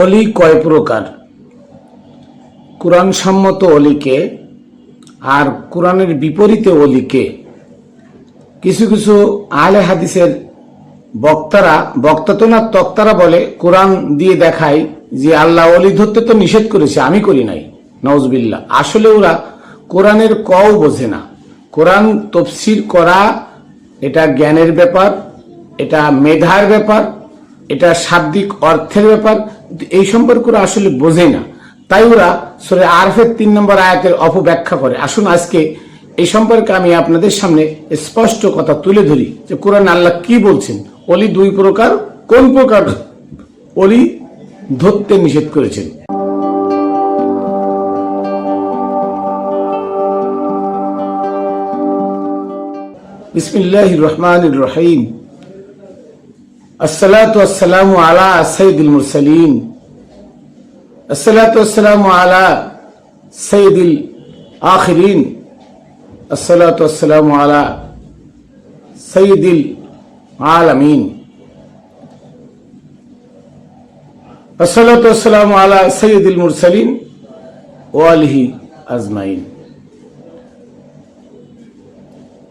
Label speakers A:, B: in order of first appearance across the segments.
A: অলি কয় প্রকার? কোরআন সম্মত অলিকে আর কোরআনের বিপরীতে অলিকে কিছু কিছু আলে হাদিসের বক্তারা, বক্তা তো না, তক্তারা বলে, কোরআন দিয়ে দেখায় যে আল্লাহ অলি ধরতে তো নিষেধ করেছে, আমি করি নাই নওজবিল্লা আসলে ওরা কোরআনের কও বোঝে না। কোরআন তফসির করা এটা জ্ঞানের ব্যাপার, এটা মেধার ব্যাপার এটা শাব্দিক অর্থের ব্যাপার, এই সম্পর্কে আসলে বোঝে না। তাই ওরা সরে আরফের তিন নম্বর আয়াতের অপব্যাখ্যা করে। আসুন আজকে এই সম্পর্কে আমি আপনাদের সামনে স্পষ্ট কথা তুলে ধরি যে কোরআন আল্লাহ কি বলছেন। অলি দুই প্রকার, কোন প্রকার? অলি ধরতে নিষেধ করেছেন। বিসমিল্লাহ রহমান রহিম। আসসালাতু আসসালামু আলা সাইদুল মুরসালিন। আসসালাতু আসসালামু মুরসালিন ওয়ালিহি আজমাইন।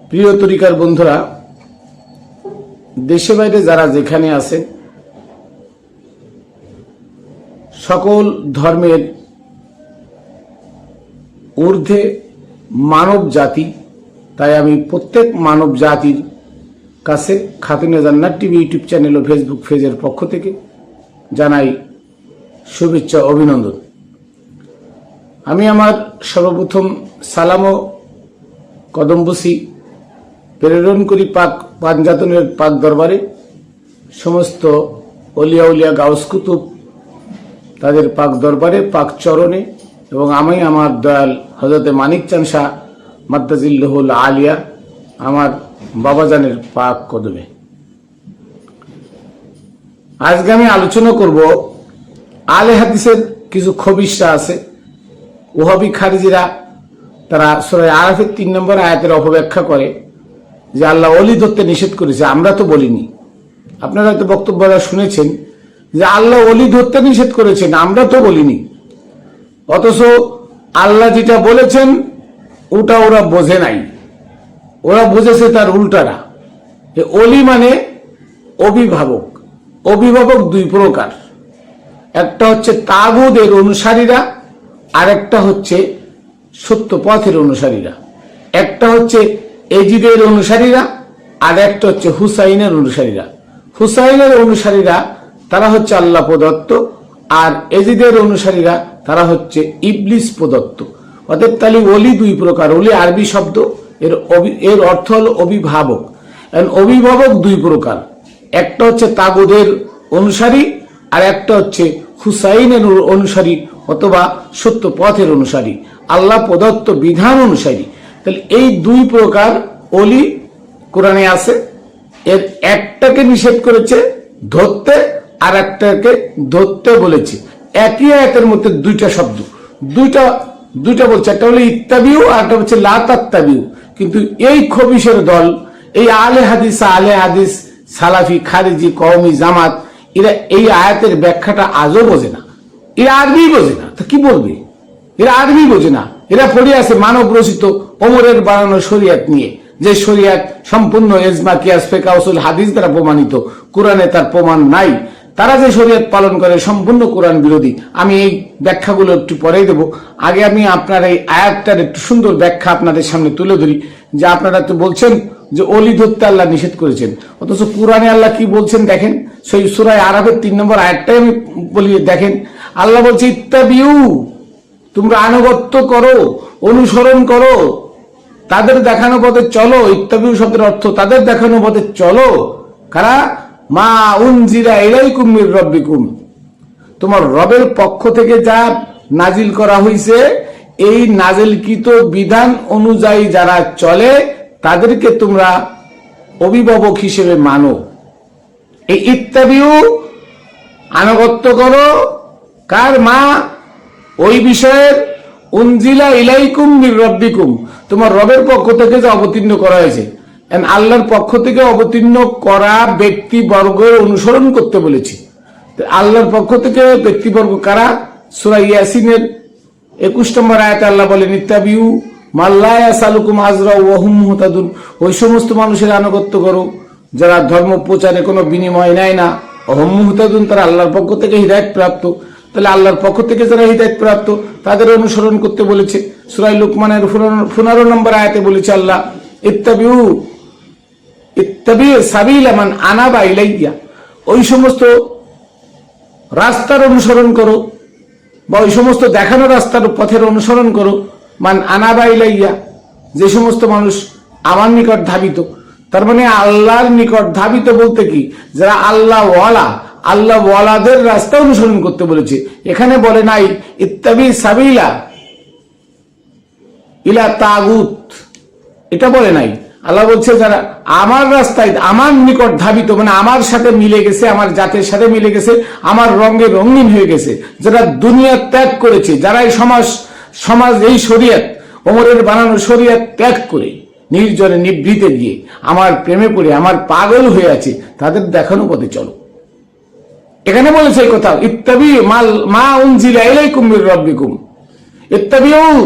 A: প্রিয় তরিকার বন্ধুরা দেশে বাইরে যারা যেখানে আছেন সকল ধর্মের ঊর্ধ্বে মানব জাতি, তাই আমি প্রত্যেক মানব জাতির কাছে Khatune Jannat TV YouTube channel ও ফেসবুক পেজের পক্ষ থেকে জানাই শুভেচ্ছা অভিনন্দন। আমি আমার সর্বপ্রথম সালাম ও কদম্বসী প্রেরণ করি পাক পাঞ্জাতনের পাক দরবারে। সমস্ত অলিয়া উলিয়া গাউস কুতুব তাদের পাক দরবারে, পাক চরণে এবং আমি আমার দয়াল হজরতে মানিক চান শাহ মাদ্দাজিল্লহুল আলিয়া আমার বাবাজানের পাক কদমে। আজকে আমি আলোচনা করব আলে হাদিসের কিছু খবিসা আছে। ওহাবি খারিজিরা তারা সরাই আরাফের তিন নম্বর আয়াতের অপব্যাখ্যা করে। যে আল্লাহ অলি ধরতে নিষেধ করেছে, আমরা তো বলিনি। আপনারা হয়তো বক্তব্যরা শুনেছেন যে আল্লাহ অলি ধরতে নিষেধ করেছেন, আমরা তো বলিনি। অথচ আল্লাহ যেটা বলেছেন, ওটা ওরা বোঝে নাই। ওরা বুঝেছে তার উল্টারা। যে অলি মানে অভিভাবক। অভিভাবক দুই প্রকার। একটা হচ্ছে তাগুদের অনুসারীরা আর একটা হচ্ছে সত্য পথের অনুসারীরা। একটা হচ্ছে এজিদের অনুসারীরা, আর একটা হচ্ছে হুসাইনের অনুসারীরা। হুসাইনের অনুসারীরা, তারা হচ্ছে আল্লাহ প্রদত্ত, আর এজিদের অনুসারীরা, তারা হচ্ছে ইবলিস প্রদত্ত। অতএব তাহলে অলি দুই প্রকার অলি আরবি শব্দ, এর এর অর্থ হল অভিভাবক। অভিভাবক দুই প্রকার। একটা হচ্ছে তাগুদের অনুসারী, আর একটা হচ্ছে হুসাইনের অনুসারী অথবা সত্য পথের অনুসারী। আল্লাহ প্রদত্ত বিধান অনুসারী। তাহলে এই দুই প্রকার অলি কোরআনে আছে। এর একটাকে নিষেধ করেছে ধরতে, আর একটাকে ধরতে বলেছে। একই আয়াতের মধ্যে দুইটা শব্দ। দুইটা দুইটা বলছে, একটা হলো ইত্তাবিউ, আর একটা হচ্ছে লাতাত্তাবিউ কিন্তু এই খবিসের দল, এই আলে হাদিস আলে হাদিস, সালাফি, খারিজি, কওমি, জামাত, এরা এই আয়াতের ব্যাখ্যাটা আজও বোঝে না। এরা আরবি বোঝে না। তো কি বলবে? এরা আরবি বোঝে না। এরা পড়ে আছে মানব রচিত ওমরের বানানো শরিয়াত নিয়ে। যে শরিয়াত সম্পূর্ণ এজমা, কিয়াস ফেকা উসুল, হাদিস দ্বারা প্রমাণিত। কোরআনে তার প্রমাণ নাই। তারা যে শরিয়ত পালন করে, সম্পূর্ণ কোরআন বিরোধী। আমি এই ব্যাখ্যাগুলো একটু পরেই দেব। আগে আমি আপনার এই আয়াতটার একটু সুন্দর ব্যাখ্যা আপনাদের সামনে তুলে ধরি। যে আপনারা তো বলছেন যে অলি ধরতে আল্লাহ নিষেধ করেছেন। অথচ কোরআনে আল্লাহ কি বলছেন দেখেন? সেই সুরায় আরবের তিন নম্বর আয়াতটাই আমি বলি, দেখেন, আল্লাহ বলছে, ইত্তাবিউ তোমরা আনুগত্য করো, অনুসরণ করো। তাদের দেখানো পথে চলো ইত্যাবিউ শব্দের অর্থ তাদের দেখানো পথে চলো। কারা? মা উনজিরা এলাইকুম মির রব্বিকুম। তোমার রবের পক্ষ থেকে যা নাজিল করা হয়েছে এই নাজিলকৃত বিধান অনুযায়ী যারা চলে, তাদেরকে তোমরা অভিভাবক হিসেবে মানো। এই ইত্যাদিও আনুগত্য করো। কার মা? ওই বিষয়ের উনজিলা ইলাইকুম মির রব্বিকুম, তোমার রবের পক্ষ থেকে যে অবতীর্ণ করা হয়েছে। আল্লাহর পক্ষ থেকে অবতীর্ণ করা ব্যক্তি বর্গের অনুসরণ করতে বলেছি। আল্লাহর পক্ষ থেকে ব্যক্তিবর্গ কারা? সুরা ইয়াসিনের একুশ নম্বর আয়াতে আল্লাহ বলেন, ইত্তাবিউ মাল্লায়া সালুকুম আজরা ওয়াহুম মুহতাদুন। ওই সমস্ত মানুষের আনুগত্য করো, যারা ধর্ম প্রচারে কোনো বিনিময় নেয় না। অহম মুহতাদুন, তারা আল্লাহর পক্ষ থেকে হৃদায়ত প্রাপ্ত। তাহলে আল্লাহর পক্ষ থেকে যারা হৃদায়ত প্রাপ্ত, তাদের অনুসরণ করতে বলেছে। সুরাই লুকমানের পনেরো নম্বর আয়াতে বলেছে আল্লাহ, ইত্তাবিউ, ইত্তাবি সাবিলা মান আনাবা ইলাইয়া। ওই সমস্ত রাস্তার অনুসরণ করো, বা ওই সমস্ত দেখানো রাস্তার পথের অনুসরণ করো, মান আনাবা ইলাইয়া। যে সমস্ত মানুষ আমার নিকট ধাবিত, তার মানে আল্লাহর নিকট ধাবিত বলতে কি? যারা আল্লাহ ওয়ালা আল্লাহ ওয়ালাদের রাস্তা অনুসরণ করতে বলেছে। এখানে বলে নাই, ইত্তাবি সাবিলা ইলা তাগুত। এটা বলে নাই। আল্লাহ বলছে, যারা আমার রাস্তায়, আমার নিকট ধাবিত মানে আমার সাথে মিলে গেছে, আমার জাতের সাথে মিলে গেছে, আমার রঙে রঙিন হয়ে গেছে, যারা দুনিয়া ত্যাগ করেছে, যারা এই সমাজ সমাজ, এই শরিয়ত, ওমরের বানানো শরিয়ত ত্যাগ করে, নির্জনে নিভৃতে গিয়ে আমার প্রেমে পড়ে, আমার পাগল হয়ে আছে, তাদের দেখানো পথে চলো। এখানে বলেছে কথা ইত্যাবি মাল, মা উনজিলা ইলাইকুম মির রাব্বিকুম। ইত্যাবিউ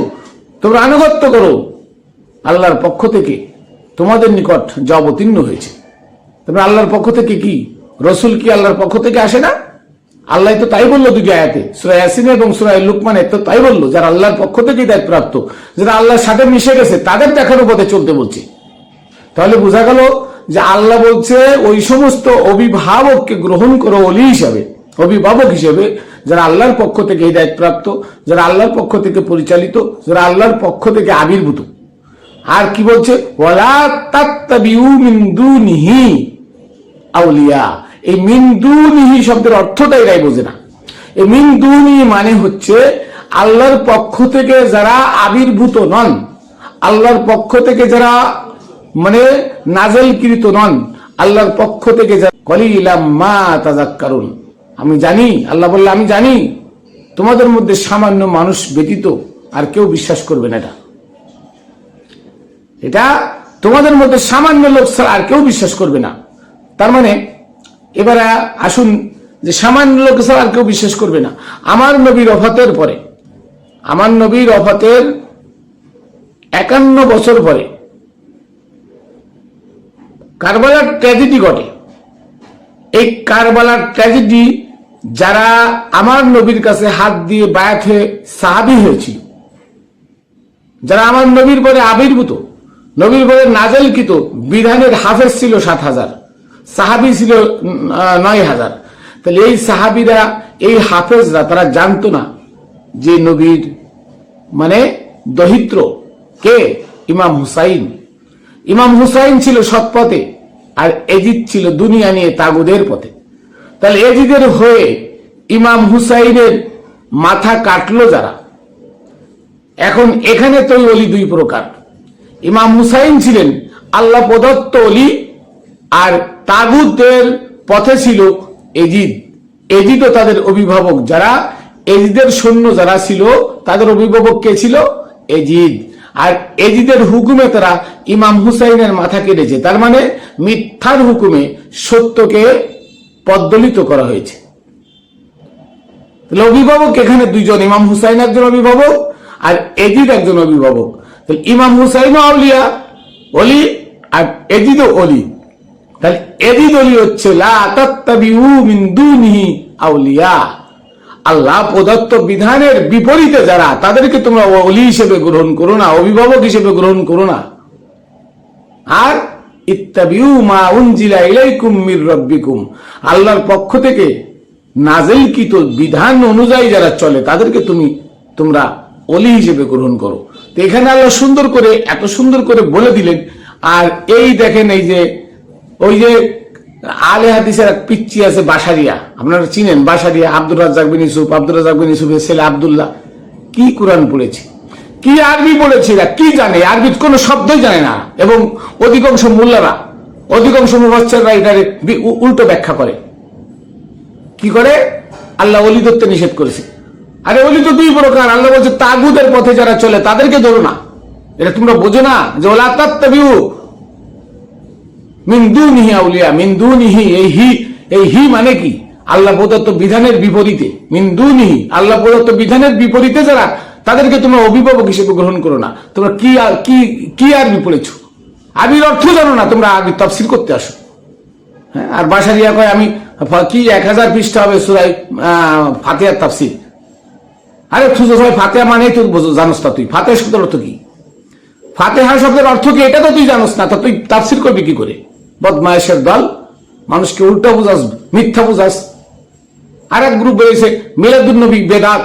A: তোমরা আনুগত্য করো আল্লাহর পক্ষ থেকে, তোমাদের নিকট যা অবতীর্ণ হয়েছে। তবে আল্লাহর পক্ষ থেকে কি? রসুল কি আল্লাহর পক্ষ থেকে আসে না? আল্লাহ তো তাই বলল দুটি আয়াতে সুরাই ইয়াসিন এবং সুরাই লুকমানে তো তাই বলল, যারা আল্লাহর পক্ষ থেকে দায়িত্ব প্রাপ্ত যারা আল্লাহর সাথে মিশে গেছে, তাদের দেখানো পথে চলতে বলছে। তাহলে বোঝা গেল যে আল্লাহ বলছে, ওই সমস্ত অভিভাবককে গ্রহণ করো অলি হিসাবে, অভিভাবক হিসেবে, যারা আল্লাহর পক্ষ থেকে হৃদায়ত প্রাপ্ত, যারা আল্লাহর পক্ষ থেকে পরিচালিত, যারা আল্লাহর পক্ষ থেকে আবির্ভূত। আর কি বলছে? আউলিয়া। এই মিন দুনিহি শব্দের অর্থটা এরাই বোঝে না। এই মিন দুনি মানে হচ্ছে আল্লাহর পক্ষ থেকে যারা আবির্ভূত নন, আল্লাহর পক্ষ থেকে যারা মানে নাজেলকৃত নন, আল্লাহর পক্ষ থেকে কলিলাম আমি জানি, আল্লাহ বললে, আমি জানি, তোমাদের মধ্যে সামান্য মানুষ ব্যতীত আর কেউ বিশ্বাস করবে না এটা। এটা তোমাদের মধ্যে সামান্য লোক আর কেউ বিশ্বাস করবে না। তার মানে এবার আসুন যে সামান্য লোক আর কেউ বিশ্বাস করবে না। আমার নবীর অফাতের পরে, আমার নবীর অফাতের একান্ন বছর পরে কারবালার ট্র্যাজেডি ঘটে। এই কারবালার ট্র্যাজেডি যারা আমার নবীর কাছে হাত দিয়ে বায়াত সাহাবি হয়েছিল যারা আমার নবীর পরে আবির্ভূত, নবীর পরে নাজেলকৃত, বিধানের হাফেজ ছিল সাত হাজার, সাহাবি ছিল নয় হাজার। তাহলে এই সাহাবিরা, এই হাফেজরা, তারা জানতো না যে নবীর মানে দহিত্র কে? ইমাম হুসাইন। ইমাম হুসাইন ছিল সৎপথে আর এজিদ ছিল দুনিয়া নিয়ে তাগুদের পথে। তাহলে এজিদের হয়ে ইমাম হুসাইনের মাথা কাটলো যারা? এখন এখানে তো অলি দুই প্রকার। ইমাম হুসাইন ছিলেন আল্লাহ প্রদত্ত অলি, আর তাগুদের পথে ছিল এজিদ। এজিদও তাদের অভিভাবক যারা, এজিদের সৈন্য যারা ছিল, তাদের অভিভাবক কে ছিল? এজিদ। আর এজিদের হুকুমে তারা ইমাম হুসাইনের মাথা কেটেছে। তার মানে মিথ্যার হুকুমে সত্যকে পদ্দলিত করা হয়েছে। অভিভাবক এখানে দুইজন, ইমাম হুসাইন একজন অভিভাবক আর এজিদ একজন অভিভাবক। তাহলে ইমাম হুসাইন আউলিয়া অলি আর এজিদ অলি তাহলে এজিদ অলি হচ্ছে লা তাত্তাবিউ মিন দুনিহি আউলিয়া। আল্লাহ প্রদত্ত বিধানের বিপরীতে যারা, তাদেরকে তোমরা অলি হিসেবে গ্রহণ করো না, অভিভাবক হিসেবে গ্রহণ করো না। আর ইত্তাবিউ মা উনজিলা ইলাইকুম মির রাব্বিকুম, আল্লাহর পক্ষ থেকে নাজিলকৃত বিধান অনুযায়ী যারা চলে, তাদেরকে তুমি, তোমরা অলি হিসেবে গ্রহণ করো। তো এখানে আল্লাহ সুন্দর করে, এত সুন্দর করে বলে দিলেন, আর এই দেখেন এই যে, ওই যে আলে হাদিসের এক পিচ্ছি আছে বাসারিয়া। আপনারা চিনেন বাসারিয়া, আব্দুর রাজ্জাক বিন ইউসুফ, আব্দুর রাজ্জাক বিন ইউসুফের ছেলে আব্দুল্লাহ। কি কোরআন পড়েছে? কি আরবি পড়েছে কি জানে? আরবি কোনো শব্দই জানে না। এবং অধিকাংশ মোল্লারা, অধিকাংশ মুফাসসিররা এটার উল্টো ব্যাখ্যা করে। কি করে? আল্লাহ অলি ধরতে নিষেধ করেছে। আরে অলি তো দুই প্রকার। আল্লাহ বলছে তাগুদের পথে যারা চলে, তাদেরকে ধরো না। এটা তোমরা বোঝো না যে ওলা তাত্তাবিউ মিন্দু নিহি আউলিয়া মিন্দু নিহি এই হি এই হি মানে কি? আল্লাহ প্রদত্ত বিধানের বিপরীতে। মিন্দুনিহি আল্লাহ প্রদত্ত বিধানের বিপরীতে যারা, তাদেরকে তোমরা অভিভাবক হিসেবে গ্রহণ করো না। তোমরা কি আর- কি কি আরবি পড়েছ আরবির অর্থ জানো না, তোমরা আরবি তফসিল করতে আসো। হ্যাঁ আর বাসারিয়া কয়, আমি কি এক হাজার পৃষ্ঠা হবে সুরাই ফাতেহার তাফসির? আরে তুই সবাই ফাতেহা মানেই তুই বোঝো, জানোস না তুই। ফাতেহা শব্দের অর্থ কি? ফাতেহা শব্দের অর্থ কি? এটা তো তুই জানোস না, তো তুই তাফসির করবি কি করে? বদমায়েশের দল, মানুষকে উল্টা বুঝাস, মিথ্যা বুঝাস। আর এক গ্রুপ বেরিয়েছে মিলাদুল নবী বেদাত।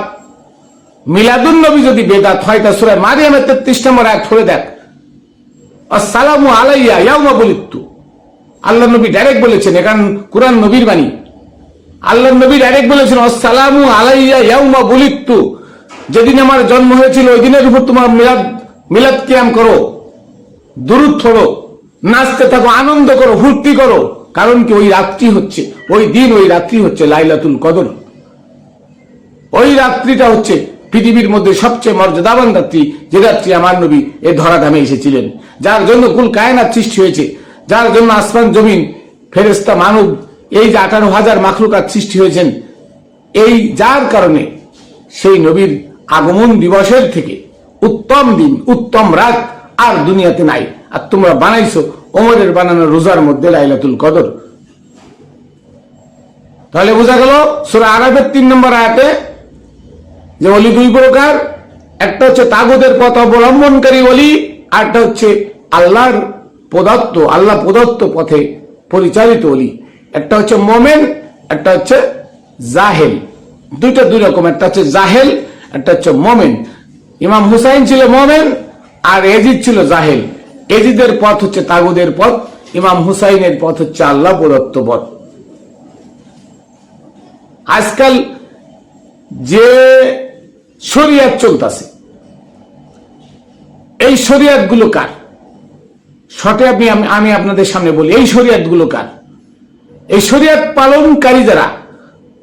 A: মিলাদুল নবী যদি বেদাত হয়, তা সুরায় মারিয়ামের তেত্রিশ নম্বর এক ধরে দেখ। আসসালামু আলাইয়া ইয়াউমা বলিত্তু। আল্লাহ নবী ডাইরেক্ট বলেছেন এখান কোরআন নবীর বাণী। আল্লাহ নবী ডাইরেক্ট বলেছেন, আসসালামু আলাইয়া ইয়াউমা বলিত্তু। যেদিন আমার জন্ম হয়েছিল, ওই দিনের উপর তোমার মিলাদ মিলাদ কিয়াম করো। দুরুদ নাচতে থাকো, আনন্দ করো, ফুর্তি করো। কারণ কি, ওই রাত্রি হচ্ছে, ওই দিন ওই রাত্রি হচ্ছে লাইলাতুল কদর। ওই রাত্রিটা হচ্ছে পৃথিবীর মধ্যে সবচেয়ে মর্যাদাবান রাত্রি, যে রাত্রি আমার নবী এ ধরাধামে এসেছিলেন। যার জন্য কুল কায়নাত সৃষ্টি হয়েছে, যার জন্য আসমান জমিন ফেরেস্তা মানব, এই যে আঠারো হাজার মাখলুকাত সৃষ্টি হয়েছেন, এই যার কারণে সেই নবীর আগমন দিবসের থেকে উত্তম দিন, উত্তম রাত আর দুনিয়াতে নাই। আর তোমরা বানাইছো ওমরের বানানো রোজার মধ্যে লাইলাতুল কদর। তাহলে বোঝা গেল সুরা আরবের তিন নম্বর আয়াতে যে অলি দুই প্রকার, একটা হচ্ছে তাগুদের পথ অবলম্বনকারী অলি আরটা হচ্ছে আল্লাহর প্রদত্ত, আল্লাহ প্রদত্ত পথে পরিচালিত অলি একটা হচ্ছে মোমেন, একটা হচ্ছে জাহেল। দুইটা দুই রকম, একটা হচ্ছে জাহেল, একটা হচ্ছে মোমেন। ইমাম হুসাইন ছিল মোমেন, আর এজিদ ছিল জাহেল। এজিদের পথ হচ্ছে তাগুদের পথ, ইমাম হুসাইনের পথ হচ্ছে আল্লাহ প্রদত্ত পথ। আজকাল যে শরিয়াত চলতেছে, এই শরিয়াতগুলো কার আমি আমি- আমি আপনাদের সামনে বলি, এই শরিয়াতগুলো কার? এই শরিয়াত পালনকারী যারা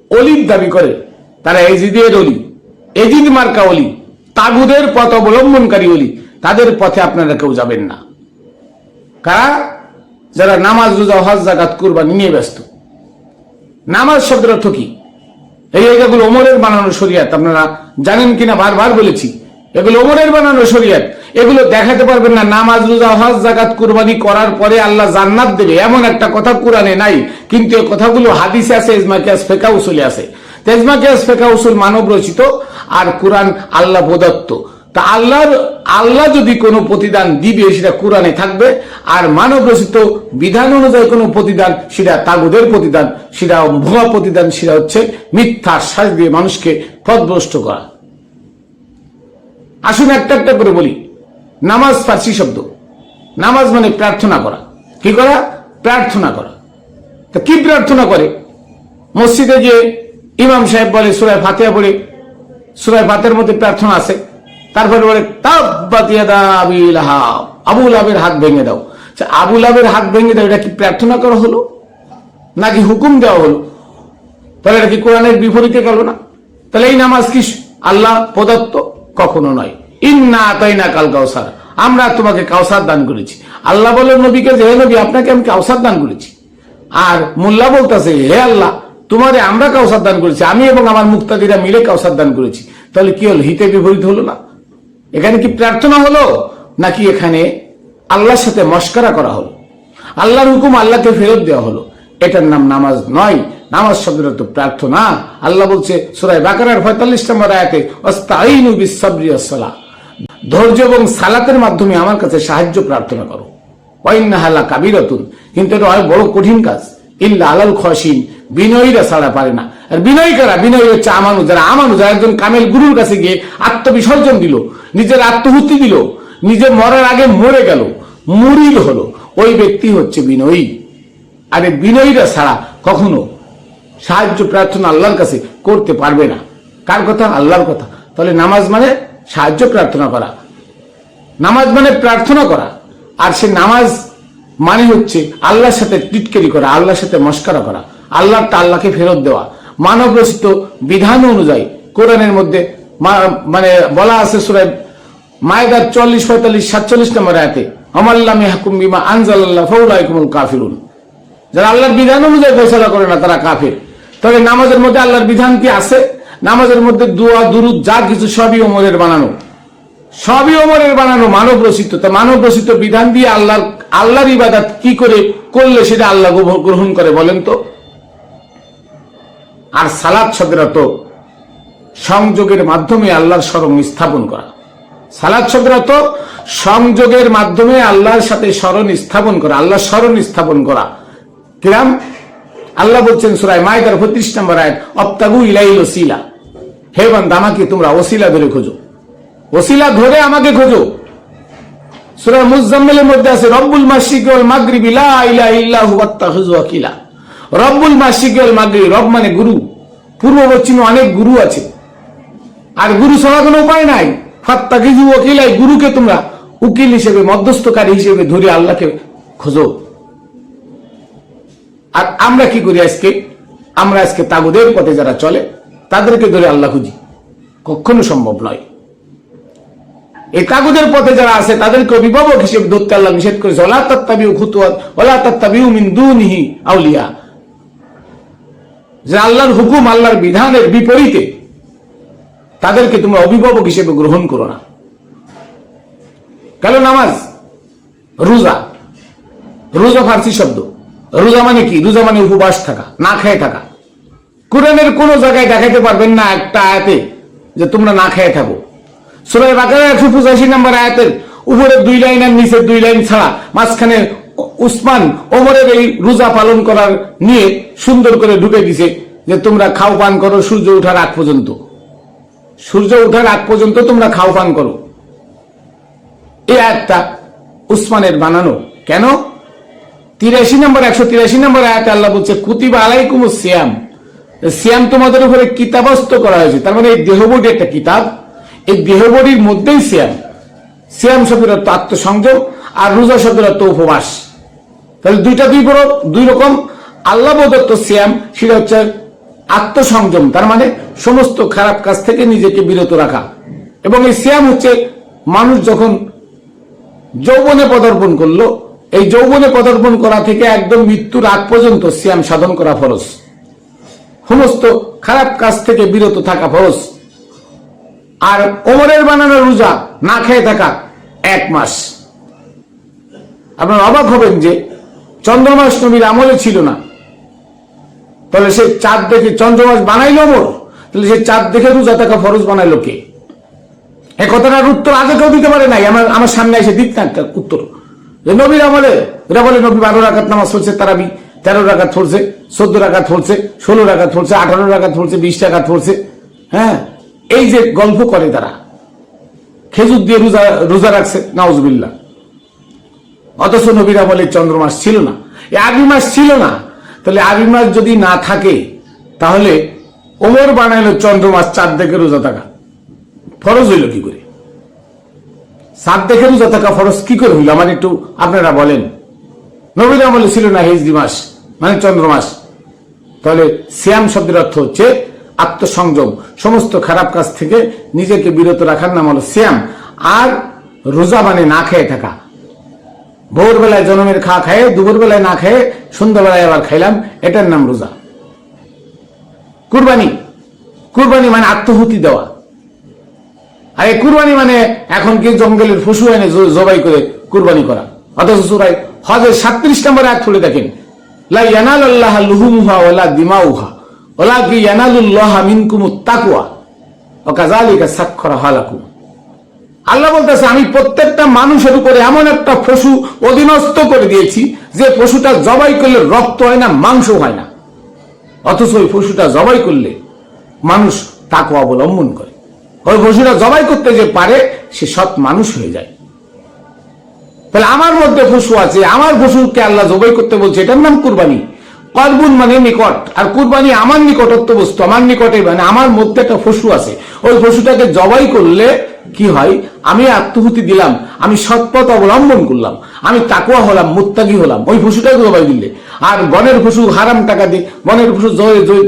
A: অলির দাবি করে, তারা এজিদের অলি, এজিদ মার্কা অলি, তাগুদের পথ অবলম্বনকারী অলি, তাদের পথে আপনারা কেউ যাবেন না। কারা? যারা নামাজ, রোজা, হজ জাগাত কুরবানি নিয়ে ব্যস্ত। নামাজ শব্দের অর্থ কি? এই এগুলো ওমরের বানানো শরিয়াত। আপনারা জানেন কিনা? বারবার বলেছি। এগুলো ওমরের বানানো শরিয়াত। এগুলো দেখাতে পারবেন না। নামাজ, রোজা, হজ জাকাত কুরবানি করার পরে আল্লাহ জান্নাত দেবে। এমন একটা কথা কোরআনে নাই। কিন্তু এই কথাগুলো হাদিসে আছে ইজমা কিয়াস, ফেকা উসুলে আছে। তো ইজমা কিয়াস, ফেকা উসুল মানব রচিত আর কোরআন আল্লাহ প্রদত্ত তা আল্লাহর, আল্লাহ যদি কোনো প্রতিদান দিবে, সেটা কোরআনে থাকবে। আর মানব রচিত বিধান অনুযায়ী কোনো প্রতিদান, সেটা তাগুদের প্রতিদান, সেটা ভুয়া প্রতিদান, সেটা হচ্ছে মিথ্যা শ্বাস দিয়ে মানুষকে পথভ্রষ্ট করা। আসুন একটা একটা করে বলি। নামাজ ফার্সি শব্দ। নামাজ মানে প্রার্থনা করা। কি করা? প্রার্থনা করা। তা কি প্রার্থনা করে? মসজিদে যে ইমাম সাহেব বলে, সুরায় ফাতিহা বলে সুরায় ফাতের মধ্যে প্রার্থনা আছে। তারপরে বলে আবিল আবের হাত ভেঙে দাও। আচ্ছা, আবুল আবের হাত ভেঙে দাও এটা কি প্রার্থনা করা হলো? নাকি হুকুম দেওয়া হলো? তাহলে এটা কি কোরআনের বিপরীতে গেল না? তাহলে এই নামাজ কি আল্লাহ প্রদত্ত? কখনো নয়। ইন্না তাই না কাল কাউসার। আমরা তোমাকে কাউসার দান করেছি। আল্লাহ বলেন নবীকে যে হে নবী আপনাকে আমি কাউসার দান করেছি। আর মোল্লা বলতেছে হে আল্লাহ তোমারে আমরা কাউসার দান করেছি। আমি এবং আমার মুক্তাদিরা মিলে কাউসার দান করেছি। তাহলে কি হলো? হিতে বিপরীত হলো না? এখানে কি প্রার্থনা হলো? নাকি এখানে আল্লাহর সাথে মস্করা করা হলো? আল্লাহর হুকুম আল্লাহকে ফেরত দেওয়া হলো। এটার নাম নামাজ নয়। নামাজ শব্দের তো প্রার্থনা। আল্লাহ বলছে সুরাই বাকারার পঁয়তাল্লিশ নম্বর আয়াতে অস্তাইনু ধৈর্য এবং সালাতের মাধ্যমে আমার কাছে সাহায্য প্রার্থনা করো। ওয়াইন্নাহালা কাবিরতুন কিন্তু এটা হয় বড় কঠিন কাজ। ইল্লা আলাল খসিন বিনয়ীরা ছাড়া পারে না। আর বিনয়ী কারা? বিনয়ী হচ্ছে আমানু। যারা আমানু, যারা একজন কামেল গুরুর কাছে গিয়ে আত্মবিসর্জন দিল। নিজের আত্মহুতি দিল, নিজে মরার আগে মরে গেল মুরিদ হলো। ওই ব্যক্তি হচ্ছে বিনয়ী। আরে বিনয়ীরা ছাড়া কখনো সাহায্য, প্রার্থনা আল্লাহর কাছে করতে পারবে না। কার কথা? আল্লাহর কথা। তাহলে নামাজ মানে সাহায্য, প্রার্থনা করা। নামাজ মানে প্রার্থনা করা। আর সে নামাজ মানে হচ্ছে আল্লাহর সাথে টিটকেরি করা, আল্লাহর সাথে মস্করা করা আল্লাহটা আল্লাহকে ফেরত দেওয়া। মানব রচিত বিধান অনুযায়ী কোরআনের মধ্যে মানে বলা আছে সুরায় মায়েদার চল্লিশ, পঁয়তাল্লিশ, সাতচল্লিশ নম্বর আয়াতে আমাল্লাম হাকুম বিমা আনজাল্লাহ ফৌলাইকুমুল কাফিরুন। যারা আল্লাহর বিধান অনুযায়ী ফেসলা করে না, তারা কাফের। তবে নামাজের মধ্যে আল্লাহর বিধান কি আছে? নামাজের মধ্যে দোয়া, দুরুদ, যা কিছু সবই ওমরের বানানো। সবই ওমরের বানানো, মানব রচিত। তা মানব রচিত বিধান দিয়ে আল্লাহর আল্লাহর ইবাদাত কি করে করলে সেটা আল্লাহ গ্রহণ করে বলেন তো? আর সালাদ শব্দের তো সংযোগের মাধ্যমে আল্লাহর স্মরণ স্থাপন করা। সালাদ সংযোগের মাধ্যমে আল্লাহর সাথে স্মরণ স্থাপন করা, আল্লাহর স্মরণ স্থাপন করা। কিরাম? আল্লাহ বলছেন সুরায় মায়দার পঁয়ত্রিশ নম্বর আয়াত অপ্তাগু ইলাইল ওসিলা। হে বান্দা, আমাকে তোমরা ওসিলা ধরে খোঁজো। ওসিলা ধরে আমাকে খোঁজো। মুজাম্মেলের মধ্যে আছে, রব্বুল মাসিক ওয়াল মাগরিব লা ইলাহা ইল্লা আত্তাখিযু ওয়াকিলা। রব্বুল মাসিক ওয়াল মাগরিব, রব মানে গুরু। পূর্ব পশ্চিমে অনেক গুরু আছে। আর গুরু ছাড়া কোনো উপায় নাই। গুরুকে তোমরা উকিল হিসেবে, মধ্যস্থকারী হিসেবে ধরে আল্লাহকে খোঁজো। আর আমরা কি করি আজকে? আমরা আজকে তাগুদের পথে যারা চলে, তাদেরকে ধরে আল্লাহ খুঁজি। কখনো সম্ভব নয়। এই কাগজের পথে যারা আছে, তাদেরকে অভিভাবক হিসেবে ধরতে আল্লাহ নিষেধ করেছে। ওলা তত্তাবিউ খুতুয়াত, ওলা তত্তাবিউ মিন দুনিহি আউলিয়া। যে আল্লাহর হুকুম, আল্লাহর বিধানের বিপরীতে তাদেরকে তোমরা অভিভাবক হিসেবে গ্রহণ করো না। কেন নামাজ, রোজা। রোজা ফার্সি শব্দ। রোজা মানে কি? রোজা মানে উপবাস থাকা, না খেয়ে থাকা। কোরআনের কোন জায়গায় দেখাতে পারবেন না একটা আয়াতে যে তোমরা না খেয়ে থাকো। একশো পঁচাশি আয়াতের উপরে দুই লাইন আর নিচে দুই লাইন ছাড়া মাঝখানে উসমান ওমরের এই রোজা পালন করার নিয়ে সুন্দর করে ঢুকে দিছে যে তোমরা খাও পান করো, সূর্য ওঠার আগ পর্যন্ত। সূর্য ওঠার আগ পর্যন্ত তোমরা খাও পান করো। এই আয়াতটা উসমানের বানানো। কেন? তিরাশি নম্বর, একশো তিরাশি নম্বর আয়াতে আল্লাহ বলছে, কুতিবা আলাইকুম সিয়াম। সিয়াম তোমাদের উপরে কিতাবস্ত করা হয়েছে। তার মানে এই দেহবডি একটা কিতাব। এই দেহবডির মধ্যেই সিয়াম। সিয়াম শব্দের অর্থ আত্মসংযম আর রোজা শব্দের অর্থ উপবাস। তাহলে দুইটা দুই বড় দুই রকম আল্লাহ প্রদত্ত সিয়াম, সেটা হচ্ছে আত্মসংযম, তার মানে সমস্ত খারাপ কাজ থেকে নিজেকে বিরত রাখা। এবং এই শ্যাম হচ্ছে মানুষ যখন যৌবনে পদার্পণ করল, এই যৌবনে পদার্পণ করা থেকে একদম মৃত্যুর আগ পর্যন্ত শ্যাম সাধন করা ফরজ। সমস্ত খারাপ কাজ থেকে বিরত থাকা ফরজ। আর ওমরের বানানো রোজা না খেয়ে থাকা এক মাস। আপনার অবাক হবেন যে চন্দ্রমাস নবীর আমলে ছিল না। তাহলে সে চাঁদ দেখে চন্দ্রমাস বানাইলো ওমর তাহলে সে চাঁদ দেখে রোজা থাকা ফরজ বানাইলো কে? এই কথাটার উত্তর আগে কেউ দিতে পারে নাই। আমার আমার সামনে এসে দিক না একটা উত্তর। যে নবীর আমলে এরা বলে, নবী বারো রাখাত নামাজ পড়ছে, তারাবি তেরো রাখাত পড়ছে, চোদ্দ রাখাত পড়ছে, ষোলো রাখাত পড়ছে, আঠারো রাখাত পড়ছে, বিশ টাকাত পড়ছে। হ্যাঁ? এই যে গল্প করে তারা। খেজুর দিয়ে রোজা রোজা রাখছে নাউজবিল্লা অথচ নবীর আমলে চন্দ্রমাস ছিল না। এই আরবি মাস ছিল না। তাহলে আরবি মাস যদি না থাকে, তাহলে ওমর বানাইলো চন্দ্রমাস চার দেখে রোজা থাকা। ফরজ হইল কি করে? সাত দেখে রোজা থাকা ফরজ কি করে হইল? আমার একটু আপনারা বলেন। নবীর আমলে ছিল না হিজরি মাস মানে চন্দ্র মাস তাহলে শ্যাম শব্দের অর্থ হচ্ছে আত্মসংযম। সমস্ত খারাপ কাজ থেকে নিজেকে বিরত রাখার নাম হলো শ্যাম আর রোজা মানে না খেয়ে থাকা। ভোরবেলায় জনমের খা খায় দুপুর বেলায় না খেয়ে সন্ধ্যাবেলায় আবার খাইলাম। এটার নাম রোজা। কুরবানি। কুরবানি মানে আত্মহুতি দেওয়া। আর এই কুরবানি মানে এখন কি জঙ্গলের পশু এনে জবাই করে কুরবানি করা। অথচ সুরাই হজের সাতত্রিশ নম্বর আয়াত খুলে দেখেন। লা ইয়ানাল আল্লাহ লুহুমুহা ওলা দিমাউহা ওলা কি ইয়ানালুল্লাহ মিনকুমুত তাকওয়া ও কাযালিকা সাক্ষরা হালাকুম। আল্লাহ বলতেছে, আমি প্রত্যেকটা মানুষের উপরে এমন একটা পশু অধীনস্থ করে দিয়েছি, যে পশুটা জবাই করলে রক্ত হয় না, মাংস হয় না। অথচ ওই পশুটা জবাই করলে মানুষ তাকে অবলম্বন করে। ওই পশুটা জবাই করতে যে পারে, সে সৎ মানুষ হয়ে যায়। তাহলে আমার মধ্যে পশু আছে, আমার পশুকে আল্লাহ জবাই করতে বলছে, এটার নাম কুরবানি। কলবুন মানে নিকট, আর কুরবানি আমার নিকটত্ব বস্তু, আমার নিকটে মানে আমার মধ্যে একটা পশু আছে। ওই পশুটাকে জবাই করলে কি হয়? আমি আত্মহুতি দিলাম, আমি সৎপথ অবলম্বন করলাম, আমি তাকুয়া হলাম মোত্তাগি হলাম, ওই পশুটাই জবাই দিলে। আর বনের পশু হারাম টাকা দিয়ে, বনের পশু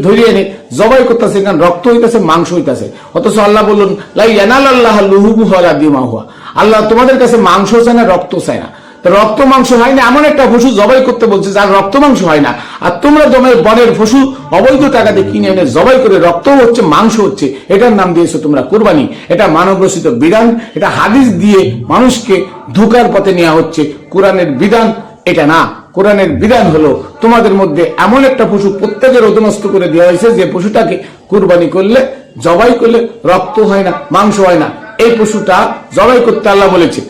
A: ধরিয়ে এনে জবাই করতেছে, কারণ রক্ত হইতেছে, মাংস হইতেছে। অথচ আল্লাহ বললেন লাই এনাল আল্লাহ লুহুবু হলা দিমা হুয়া আল্লাহ তোমাদের কাছে মাংস চায় না, রক্ত চায় না। রক্ত মাংস হয় না, এমন একটা পশু জবাই করতে বলছে, যার রক্ত মাংস হয় না। আর তোমরা দমের বনের পশু অবৈধ টাকাতে কিনে এনে জবাই করে রক্ত হচ্ছে, মাংস হচ্ছে, এটার নাম দিয়েছ তোমরা কোরবানি। এটা মানব রচিত বিধান, এটা হাদিস দিয়ে মানুষকে ধোকার পথে নেওয়া হচ্ছে। কোরআনের বিধান এটা না। কোরআনের বিধান হলো, তোমাদের মধ্যে এমন একটা পশু প্রত্যেকের অধীনস্থ করে দেওয়া হয়েছে, যে পশুটাকে কুরবানি করলে, জবাই করলে রক্ত হয় না, মাংস হয় না। এই পশুটা জবাই করতে আল্লাহ বলেছে,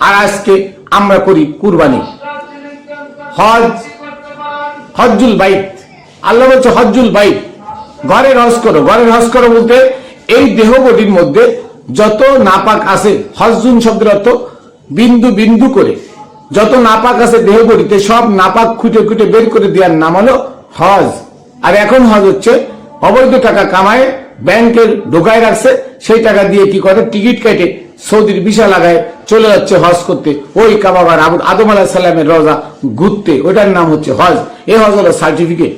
A: আর আজকে আমরা করি কুরবানি। হজ, হজ্জুল বাইত। আল্লাহ বলছে, হজ্জুল বাইত ঘরের হজ করো। ঘরের হজ করো বলতে, এই দেহ বডির মধ্যে যত নাপাক আছে, হজজুন শব্দের অর্থ বিন্দু বিন্দু করে, যত নাপাক আছে দেহ বডিতে সব নাপাক খুঁটে খুঁটে বের করে দেওয়ার নাম হলো হজ। আর এখন হজ হচ্ছে, অবৈধ টাকা কামায় ব্যাংকের ঢোকায় রাখছে, সেই টাকা দিয়ে কি করে? টিকিট কেটে সৌদির ভিসা লাগায় চলে যাচ্ছে হজ করতে। ওই কাবাবার আবু আদম আলাহ সাল্লামের রজা ঘুরতে। ওটার নাম হচ্ছে হজ। এ হজ হলো সার্টিফিকেট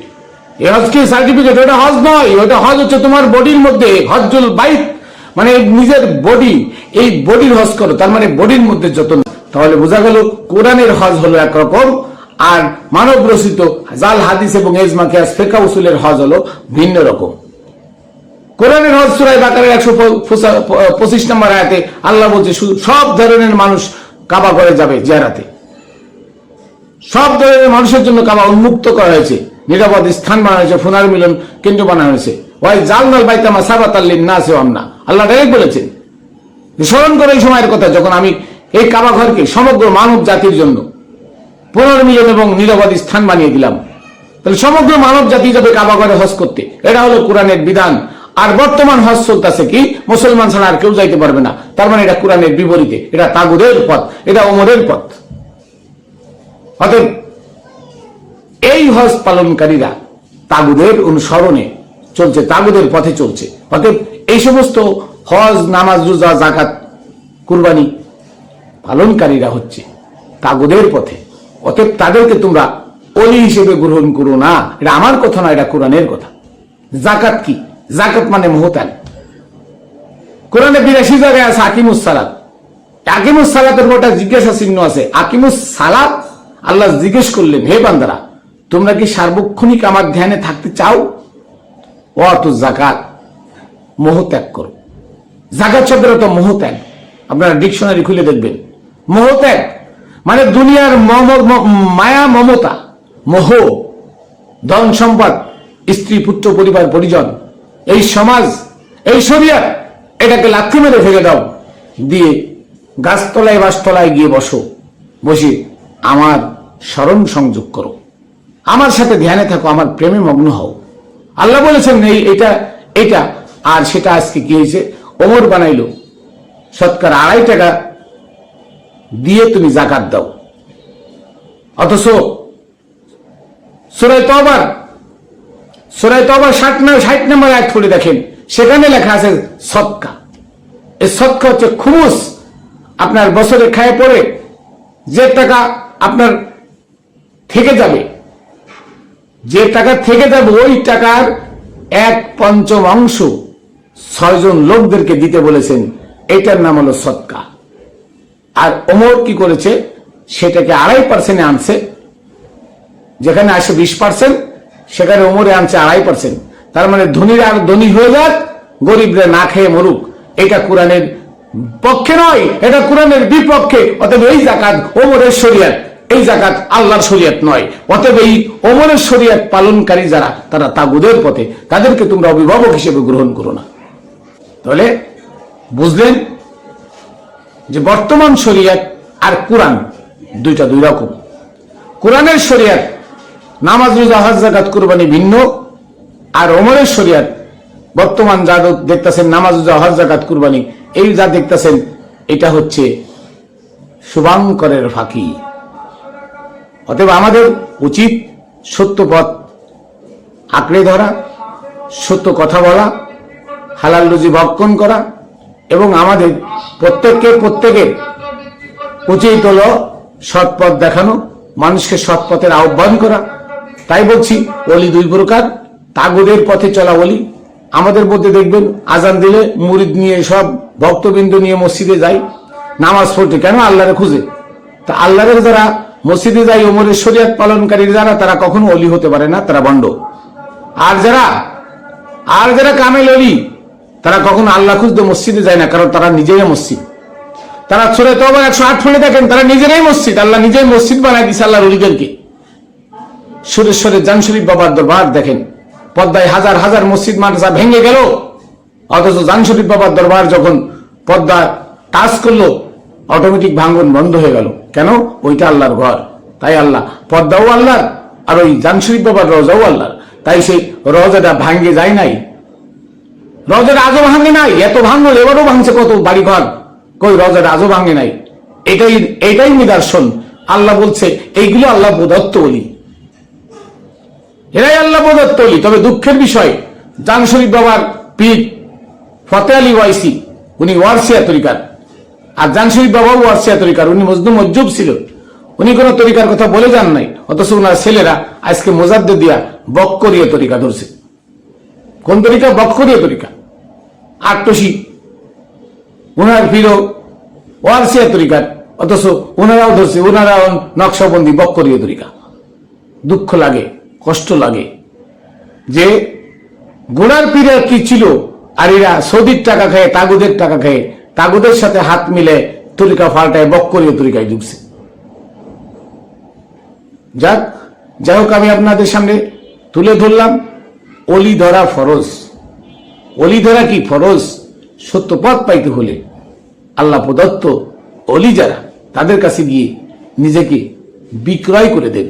A: এ হজ কি সার্টিফিকেট ওটা হজ নয়। ওটা হজ হচ্ছে তোমার বডির মধ্যে বাইক মানে নিজের বডি এই বডির হজ করো। তার মানে বডির মধ্যে যত তাহলে বোঝা গেল কোরআনের হজ হলো একরকম। আর মানব রচিত জাল হাদিস এবং এজমা কিয়াস ফেকা উসুলের হজ হলো ভিন্ন রকম। কোরআনের হজ সুরাই বাকারের একশো পঁচিশ নম্বর আয়াতে আল্লাহ বলছে সব ধরনের মানুষ কাবা করে যাবে জিয়ারাতে। সব ধরনের মানুষের জন্য কাবা উন্মুক্ত করা হয়েছে। নিরাপদ স্থান বানানো হয়েছে, ফুনার মিলন কেন্দ্র বানানো হয়েছে। ওয়াই জালনাল বাইতামা সাবাত আল্লিন না সে আমনা। আল্লাহ ডাইরেক্ট বলেছেন স্মরণ করে এই সময়ের কথা, যখন আমি এই কাবা ঘরকে সমগ্র মানব জাতির জন্য পুনর্মিলন এবং নিরাপদ স্থান বানিয়ে দিলাম। তাহলে সমগ্র মানব জাতি যাবে কাবা ঘরে হজ করতে। এটা হলো কোরআনের বিধান। আর বর্তমান হজ চলতেছে কি? মুসলমান ছাড়া আর কেউ যাইতে পারবে না। তার মানে এটা কোরআনের বিপরীতে। এটা তাগুদের পথ, এটা ওমরের পথ। অতএব এই হজ পালনকারীরা তাগুদের অনুসরণে চলছে, তাগুদের পথে চলছে। অতএব এই সমস্ত হজ, নামাজ, রোজা জাকাত কুরবানি পালনকারীরা হচ্ছে তাগুদের পথে। অতএব তাদেরকে তোমরা অলি হিসেবে গ্রহণ করো না। এটা আমার কথা না, এটা কোরআনের কথা। জাকাত কি? জাকাত মানে মোহতান কোরআনে বিরাশি জায়গায় আছে আকিমুস সালাত। আকিমুস সালাতের গোটা জিজ্ঞাসা চিহ্ন আছে, আকিমুস সালাত? আল্লাহ জিজ্ঞেস করলেন, হে বান্দারা, তোমরা কি সার্বক্ষণিক আমার ধ্যানে থাকতে চাও? অত জাকাত, মোহ ত্যাগ করো। জাকাত শব্দের তো মোহ ত্যাগ। আপনারা ডিকশনারি খুলে দেখবেন। মোহ ত্যাগ মানে দুনিয়ার মায়া, মমতা। মোহ, ধন সম্পদ, স্ত্রী, পুত্র, পরিবার, পরিজন। এই সমাজ, এই শরিয়াত এটাকে লাথি মেরে ফেলে দাও। দিয়ে গাছতলায় বাসতলায় গিয়ে বসো। বসে আমার স্মরণ সংযোগ করো। আমার সাথে ধ্যানে থাকো, আমার প্রেমে মগ্ন হও। আল্লাহ বলেছেন, এই, এটা এটা। আর সেটা আজকে কি হয়েছে? ওমর বানাইলো। শতকরা আড়াই টাকা দিয়ে তুমি জাকাত দাও। অথচ সুরাই তবার সুরাই তবার ষাট নম্বর ষাট নম্বর এক করে দেখেন। সেখানে লেখা আছে সৎকা এই সৎকা হচ্ছে খুমুস আপনার বছরে খায় পড়ে যে টাকা আপনার থেকে যাবে, যে টাকা থেকে যাবে ওই টাকার এক পঞ্চম অংশ ছয়জন লোকদেরকে দিতে বলেছেন, এটার নাম হলো সৎকা আর ওমর কি করেছে? সেটাকে আড়াই পার্সেন্টে আনছে। যেখানে আসে বিশ পার্সেন্ট সেখানে ওমরে আনছে আড়াই পার্সেন্ট তার মানে ধনীরা আর ধনী হয়ে যাক, গরিবরা না খেয়ে মরুক। এটা কোরআনের পক্ষে নয়, এটা কোরআনের বিপক্ষে। অতএব এই জাকাত ওমরের শরিয়াত, এই জাকাত আল্লাহর শরিয়াত নয়। অতএব এই ওমরের শরিয়াত পালনকারী যারা, তারা তাগুদের পথে। তাদেরকে তোমরা অভিভাবক হিসেবে গ্রহণ করো না। তাহলে বুঝলেন যে বর্তমান শরিয়াত আর কোরআন, দুইটা দুই রকম। কোরআনের শরিয়াত নামাজ, রোজা, হজ জাকাত কুরবানি ভিন্ন। আর ওমরের শরিয়াত, বর্তমান যা দেখতেছেন নামাজ, রোজা, হজ জাকাত কুরবানি, এই যা দেখতেছেন, এটা হচ্ছে শুভাঙ্করের ফাঁকি। অতএব আমাদের উচিত সত্য পথ আঁকড়ে ধরা, সত্য কথা বলা, হালাল রুজি ভক্ষণ করা, এবং আমাদের প্রত্যেককে প্রত্যেকের উচিত হলো সৎ পথ দেখানো, মানুষকে সৎ পথের আহ্বান করা। তাই বলছি অলি দুই প্রকার, তাগুদের পথে চলা অলি আমাদের মধ্যে দেখবেন, আজান দিলে মুরিদ নিয়ে সব ভক্তবৃন্দ নিয়ে মসজিদে যায় নামাজ পড়তে। কেন আল্লাহরে খুঁজে? তা আল্লাহর যারা মসজিদে যায়, ওমরের শরিয়াত পালনকারী যারা, তারা কখনো অলি হতে পারে না, তারা বন্ড। আর যারা আর যারা কামেল অলি তারা কখনো আল্লাহ খুঁজতে মসজিদে যায় না, কারণ তারা নিজেই মসজিদ। তারা ছোড়ে তো একশো আট ফোনে দেখেন, তারা নিজেরাই মসজিদ। আল্লাহ নিজেই মসজিদ বানায় দিছে আল্লাহর অলিদেরকে সুরেশ্বরের জান শরীফ বাবার দরবার দেখেন। পদ্মায় হাজার হাজার মসজিদ মাদ্রাসা ভেঙে গেল, অথচ জান শরীফ বাবার দরবার যখন পদ্মা টাচ করল অটোমেটিক ভাঙ্গন বন্ধ হয়ে গেল। কেন? ওইটা আল্লাহর ঘর। তাই আল্লাহ, পদ্মাও আল্লাহর, আর ওই জান শরীফ বাবার রজাও আল্লাহর। তাই সেই রজাটা ভাঙ্গে যায় নাই। রজাটা আজও ভাঙে নাই, এত ভাঙল, এবারও ভাঙছে কত বাড়ি ঘর কই, রজাটা আজও ভাঙে নাই। এটাই এটাই নিদর্শন। আল্লাহ বলছে, এইগুলো আল্লাহ প্রদত্ত বলি। এরাই আল্লাহ প্রদত্ত বলি তবে দুঃখের বিষয়, জান শরীফ বাবার পীর ফতে আলী ওয়াইসি, উনি ওয়ারসিয়া তরিকার। আর জান শরীফ বাবাও ওয়ারসিয়া তরিকার, উনি মজদুম মজ্জুব ছিল। উনি কোন তরিকার কথা বলে যান নাই, অথচ ওনার ছেলেরা আজকে মোজাদ্দে দিয়া বক্করিয়া তরিকা ধরছে। কোন তরিকা? বক্করিয়া তরিকা। আটটসি। ওনার প্রিয় ওয়ারসিয়া তরিকার, অথচ ওনারাও ধরছে ওনারাও নকশাবন্দি বক্করীয় তরিকা। দুঃখ লাগে। কষ্ট লাগে। যে গোড়ার পীরে কি ছিল আর এরা সৌদির টাকা খায়, তাগুদের টাকা খায়, তাগুদের সাথে হাত মিলে তরিকা ফাল্টায় বক্করীয় তরিকায় ঢুকছে। যাক, যাই হোক, আমি আপনাদের সামনে তুলে ধরলাম, অলি ধরা ফরজ। অলি ধরা কি ফরজ? সত্য পথ পাইতে হলে আল্লাহ প্রদত্ত অলি যারা, তাদের কাছে গিয়ে নিজেকে বিক্রয় করে দেন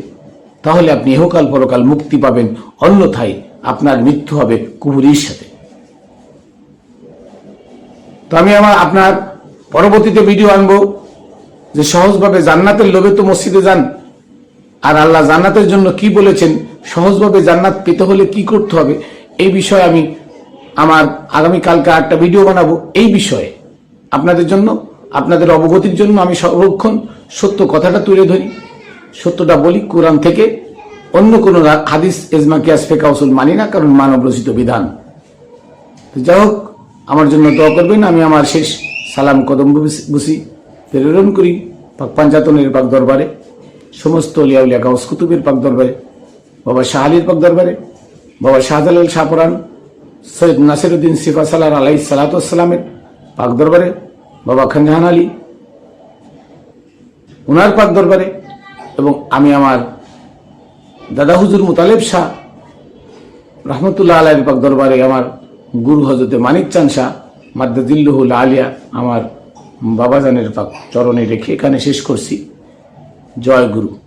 A: তাহলে আপনি এহকাল পরকাল মুক্তি পাবেন, অন্যথায় আপনার মৃত্যু হবে কুহুরির সাথে। তো আমি আমার আপনার পরবর্তীতে ভিডিও আনব, যে সহজভাবে জান্নাতের লোভে তো মসজিদে যান, আর আল্লাহ জান্নাতের জন্য কি বলেছেন, সহজভাবে জান্নাত পেতে হলে কি করতে হবে, এই বিষয়ে আমি আমার আগামী কালকে আটটা ভিডিও বানাবো। এই বিষয়ে আপনাদের জন্য, আপনাদের অবগতির জন্য আমি সর্বক্ষণ সত্য কথাটা তুলে ধরি। সত্যটা বলি, কোরআন থেকে অন্য কোন হাদিস এজমা কিয়াস ফেকা উসুল মানি না, কারণ মানব রচিত বিধান। যাই হোক, আমার জন্য দোয়া করবেন, আমি আমার শেষ সালাম কদম বুসি প্রেরণ করি পাক পাঞ্জাতনের পাক দরবারে, সমস্ত লিয়াউলিয়া গাউস কুতুবের পাক দরবারে, বাবা শাহ আলীর পাক দরবারে, বাবা শাহজালাল শাহপুরান সৈয়দ নাসিরুদ্দিন সিফা সালার আলাই সালাতামের পাক দরবারে, বাবা খানজাহান আলী, উনার পাক দরবারে এবং আমি আমার দাদা হুজুর মুতালেব শাহ, রহমতুল্লাহ আলাহ বিপাক দরবারে আমার গুরু হজরতে মানিক চান শাহ মাদ্দিল্লুহুল আলিয়া আমার বাবাজানের পাক চরণে রেখে এখানে শেষ করছি। জয় গুরু।